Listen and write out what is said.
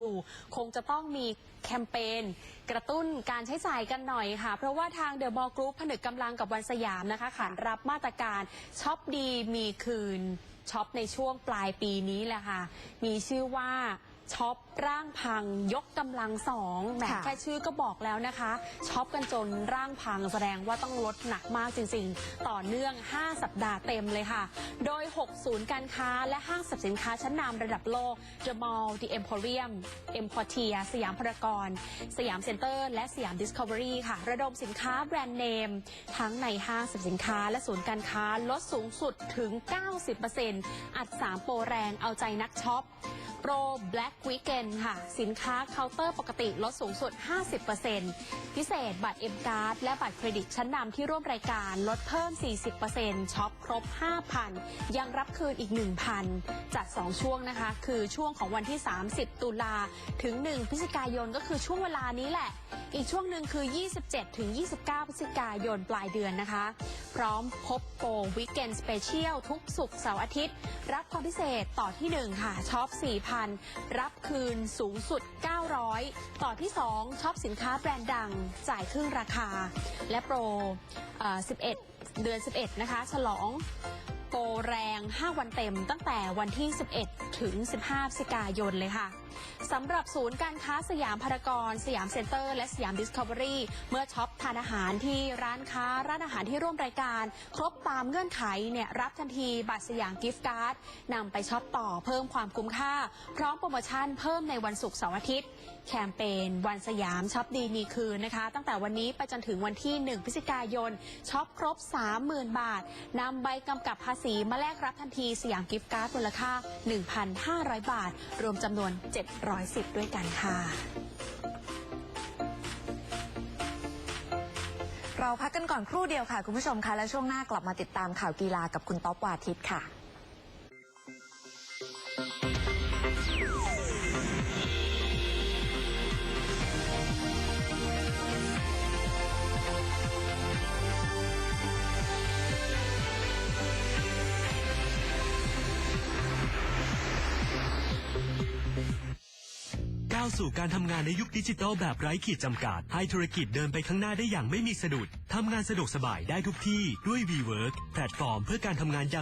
อยู่คงจะต้องมีแคมเปญกระตุ้นการใช้จ่ายกันหน่อยค่ะ เพราะว่าทางเดอะมอลล์กรุ๊ปผนึกกำลังกับวันสยามนะคะขานรับมาตรการช็อปดีมีคืนช็อปในช่วงปลายปีนี้แหละค่ะ มีชื่อว่า ช็อปร่างพังยกกำลังสองแหมค่ะ แค่ชื่อก็บอกแล้วนะคะ ช็อปกันจนร่างพังแสดงว่าต้องลดหนักมากจริงๆ ต่อเนื่อง 5 สัปดาห์เต็มเลยค่ะ โดย 6 ศูนย์การค้าและห้างสรรพสินค้าชั้นนำระดับโลก The Mall The Emporium Emportia สยามพารากอนสยามเซ็นเตอร์ และสยาม Discovery ค่ะ ระดมสินค้าแบรนด์เนม ทั้งในห้างสรรพสินค้าและศูนย์การค้าลดสูงสุดถึง 90%อัด 3 โปรแรงเอาใจนักช็อป โปร Black Weekend ค่ะ สินค้าเคาน์เตอร์ปกติลดสูงสุด 50%พิเศษบัตรเอ็มการ์ดและบัตรเครดิตชั้นนำที่ร่วมรายการลดเพิ่ม 40%ช็อปครบ 5,000 ยังรับคืนอีก 1,000 จัด 2 ช่วงนะคะ คือช่วงของวันที่ 30 ตุลาถึง 1 พฤศจิกายนก็คือช่วงเวลานี้แหละอีกช่วงหนึ่งคือ 27 ถึง 29 พฤศจิกายนปลายเดือนนะคะ พร้อมพบโปรวิกเกนสเปเชียลทุกสุกร์เสาร์อาทิตย์ รับความพิเศษต่อที่ 1 ค่ะช็อป 4,000 รับคืนสูงสุด 900 ต่อที่ 2ช็อปสินค้าแบรนด์ดังจ่ายครึ่งราคา และโปรเอ่อ11 เดือน 11 นะคะ ฉลอง แรง 5 วันเต็มตั้งแต่วันที่ 11 ถึง 15พฤศจิกายนเลยค่ะสำหรับศูนย์การค้าสยามพารากอนสยามเซ็นเตอร์ และสยามดิสคัฟเวอรี่เมื่อช็อปทานอาหารที่ร้านค้าร้านอาหารที่ร่วมรายการ ครบตามเงื่อนไขเนี่ยรับทันทีบัตรสยามกิฟต์การ์ดนำไปช็อปต่อเพิ่มความคุ้มค่า พร้อมโปรโมชั่นเพิ่มในวันศุกร์เสาร์อาทิตย์ แคมเปญวันสยามช็อปดีมีคืนนะคะ ตั้งแต่วันนี้ไปจนถึงวันที่ 1 พฤศจิกายนช็อปครบ 30,000 บาทนำใบกำกับภาษีมาแลกรับทันทีสยามกิฟต์การ์ดมูลค่า 1,500 บาท รวมจำนวน700สิทธิ์ด้วยกันค่ะเราพักกันก่อนครู่เดียวค่ะ คุณผู้ชมคะและช่วงหน้ากลับมาติดตามข่าวกีฬากับคุณต๊อปวาทิตค่ะ สู่การทำงานในยุคดิจิทัลแบบไร้ขีดจำกัด ให้ธุรกิจเดินไปข้างหน้าได้อย่างไม่มีสะดุด ทำงานสะดวกสบายได้ทุกที่ด้วย WeWork แพลตฟอร์มเพื่อการทำงานยาว